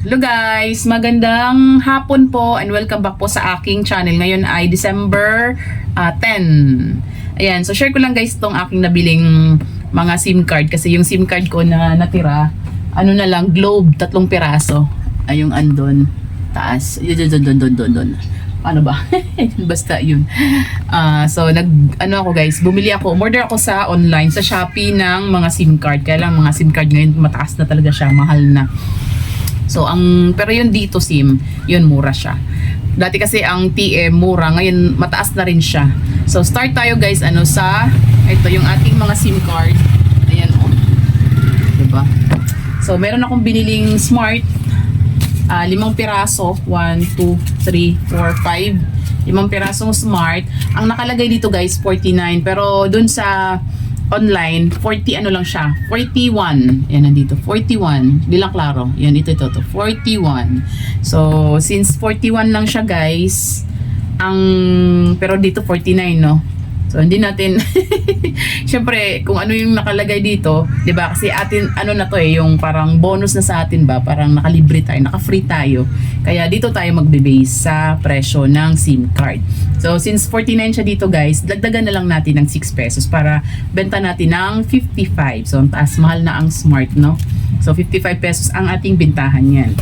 Hello guys, magandang hapon po and welcome back po sa aking channel. Ngayon ay December ah, 10. Ayan, so share ko lang guys tong aking nabiling mga SIM card kasi yung SIM card ko na natira, ano na lang, globe, tatlong piraso. Ay yung andon, taas, yun, yun, yun, yun, yun, yun. Paano ba? Basta yun. Ah, so nag ano ako guys, bumili ako, order ako sa online sa Shopee ng mga SIM card. Kaya lang mga SIM card ngayon mataas na talaga siya, mahal na. So, ang, pero yung dito SIM, yun mura siya. Dati kasi ang TM mura, ngayon mataas na rin siya. So, start tayo guys, ano, sa, ito yung ating mga SIM card. Ayan, oh. Diba? So, meron akong biniling smart, ah, limang piraso, 1, 2, 3, 4, 5, limang pirasong smart. Ang nakalagay dito guys, 49. Pero dun sa online, 40 ano lang siya, 41. Yan nandito, 41. Bilang klaro. Yan, ito, ito, ito, 41. So, since 41 lang siya guys, ang, pero dito 49, no? So, hindi natin, syempre, kung ano yung nakalagay dito, di ba? Kasi atin, ano na to eh, yung parang bonus na sa atin ba? Parang nakalibre tayo, naka-free tayo. Kaya dito tayo magbe-base sa presyo ng SIM card. So, since 49 siya dito guys, dagdagan na lang natin ng 6 pesos para benta natin ng 55. So, ang taas, mahal na ang smart, no? So, 55 pesos ang ating bintahan yan.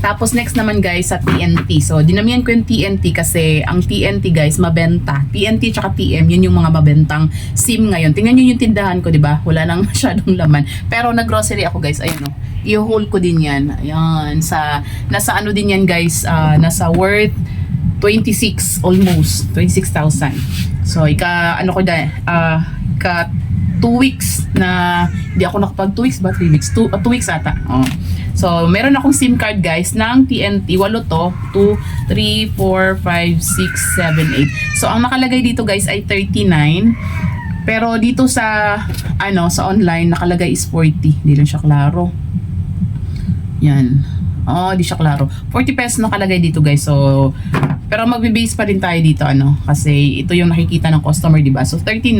Tapos next naman guys sa TNT. So dinamihan ko yung TNT kasi ang TNT guys mabenta. TNT tsaka TM yun yung mga mabentang SIM ngayon. Tingnan nyo yung tindahan ko, di ba? Wala nang masyadong laman. Pero naggrocery ako guys, ayun oh. I-haul ko din yan. Ayan. Sa, nasa ano din yan guys, ah, nasa worth 26 almost 26,000. So ika ano ko dahil ah ka 2 weeks na hindi ako nakapag 2 weeks ba 3 weeks 2 2 weeks ata. Oh. So meron akong SIM card guys ng TNT walo to 2 3 4 5 6 7 8. So ang nakalagay dito guys ay 39. Pero dito sa ano sa online nakalagay is 40. Hindi lang siya klaro. Yan. Oh, di siya klaro. 40 pesos nakalagay dito guys. So, pero magbe-base pa rin tayo dito ano kasi ito yung nakikita ng customer, di ba? So 39,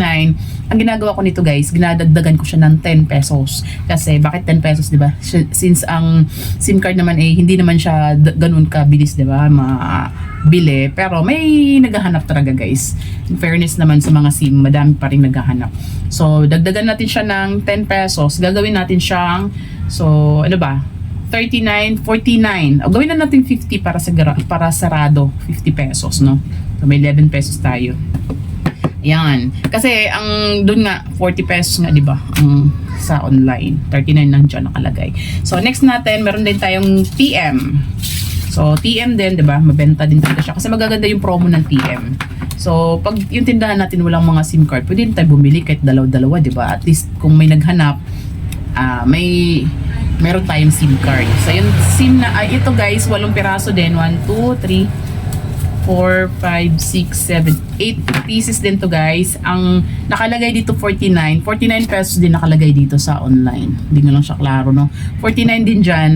ang ginagawa ko nito guys, ginadagdagan ko siya ng 10 pesos. Kasi bakit 10 pesos, di ba? Since ang SIM card naman eh hindi naman siya ganun kabilis, di ba? Mabili, pero may naghahanap talaga guys. In fairness naman sa mga SIM, madami pa rin naghahanap. So, dagdagan natin siya ng 10 pesos. Gagawin natin siyang so ano ba? 39, 49. O, gawin na natin 50 para sa para sarado, 50 pesos, no? So may 11 pesos tayo. Yan. Kasi ang doon nga 40 pesos nga 'di ba? Ang sa online. 39 nandiyan nakalagay. So next natin, meron din tayong TM. So TM din 'di ba? Mabenta din talaga siya kasi magaganda yung promo ng TM. So pag yung tindahan natin walang mga SIM card, pwede tayo bumili kahit dalaw-dalawa 'di ba? At least kung may naghanap, ah may meron tayong SIM card. So, yung SIM na, ay, ito guys, walong piraso din. 1, 2, 3, 4, 5, 6, 7, 8 pieces din to guys. Ang nakalagay dito 49. 49 pesos din nakalagay dito sa online. Hindi nga lang siya klaro, no? 49 din dyan.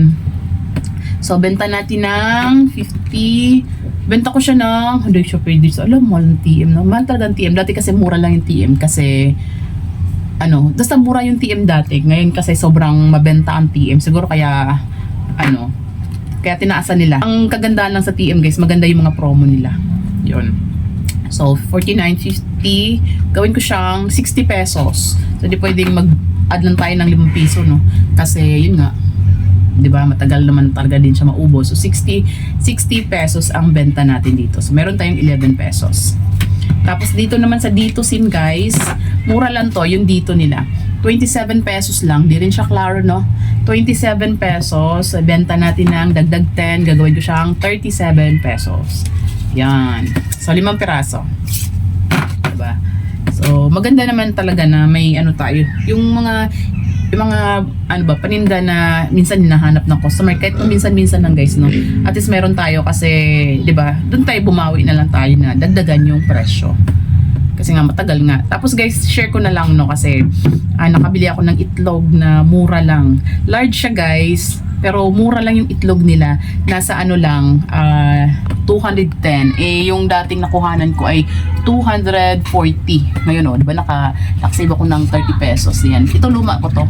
So, benta natin ng 50. Benta ko siya ng, hindi siya pwede. So, alam, ng TM. No? Mahal talaga ng TM. Dati kasi mura lang yung TM kasi ano, basta mura yung TM dati. Ngayon kasi sobrang mabenta ang TM. Siguro kaya, ano, kaya tinaasan nila. Ang kagandahan lang sa TM guys, maganda yung mga promo nila. Yun. So, 49.50. Gawin ko siyang 60 pesos. So, di pwedeng mag-add lang tayo ng 5 piso, no? Kasi, yun nga, di ba matagal naman talaga din siya maubos. So, 60, 60 pesos ang benta natin dito. So, meron tayong 11 pesos. Tapos dito naman sa dito sim guys, mura lang to yung dito nila. 27 pesos lang, di rin siya klaro no. 27 pesos, benta natin ng dagdag 10, gagawin ko siyang 37 pesos. Yan. So limang piraso. Diba? So maganda naman talaga na may ano tayo, yung mga yung mga ano ba paninda na minsan hinahanap ng customer. Kahit minsan-minsan lang guys no? At least meron tayo kasi 'di ba doon tayo bumawi na lang tayo na dagdagan yung presyo. Kasi nga matagal nga. Tapos guys share ko na lang no? Kasi ah, nakabili ako ng itlog na mura lang. Large siya guys pero mura lang yung itlog nila. Nasa ano lang ah, 210 eh yung dating nakuhanan ko ay 240 ngayon oh di ba naka nakasave ako ng 30 pesos yan ito luma ko to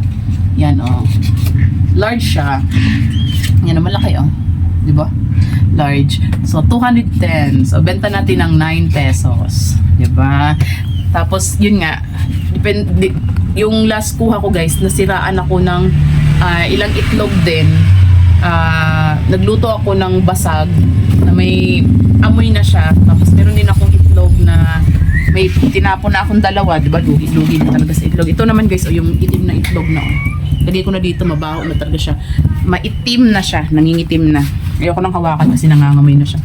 yan oh large siya Yan, malaki oh. Di ba? Large. So, 210. So, benta natin ng 9 pesos. Di ba? Tapos, yun nga, depende, yung last kuha ko guys, nasiraan ako ng ah, ilang itlog din. Ah, nagluto ako ng basag na may amoy na siya. Tapos, meron din akong itlog na may tinapon na akong dalawa, di ba? Lugi-lugi na talaga sa itlog. Ito naman guys, oh, yung itim na itlog na. Oh. Lagay ko na dito, mabaho na talaga siya. Maitim na siya, nangingitim na. Ayoko nang hawakan kasi nangangamoy na siya.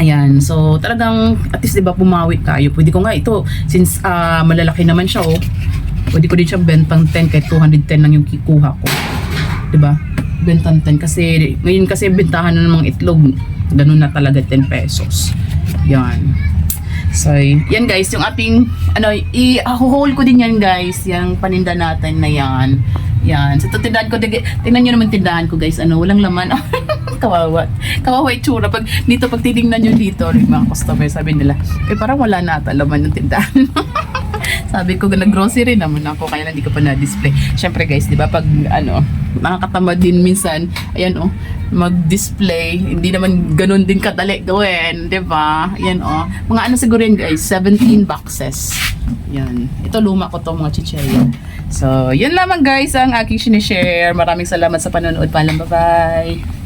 Ayan, so talagang at least 'di ba pumawi tayo. Pwede ko nga ito since ah, malalaki naman siya oh. Pwede ko din siyang bentang 10 kahit 210 lang yung kikuha ko. 'Di ba? Bentang 10 kasi ngayon kasi bentahan na ng mga itlog. Ganun na talaga 10 pesos. Yan. So, yan guys, yung ating ano, i-haul ko din yan guys, yung paninda natin na yan. Yan. So, tindahan ko, tingnan nyo naman tindahan ko guys, ano, walang laman. kawawa. Kawawa itsura. Pag, dito, pag titingnan nyo dito, yung mga customer, sabi nila, eh parang wala na ata laman yung tindahan. sabi ko, nag-grocery naman ako, kaya hindi ko pa na-display. Siyempre guys, di ba, pag ano, nakakatamad din minsan, ayan oh, mag-display, hindi naman ganun din kadali gawin, di ba? Ayan oh, mga ano siguro yun guys, 17 boxes. Yan. Ito luma ko to mga chicheria. So, yun lamang guys ang aking sinishare. Maraming salamat sa panonood. Paalam, bye-bye.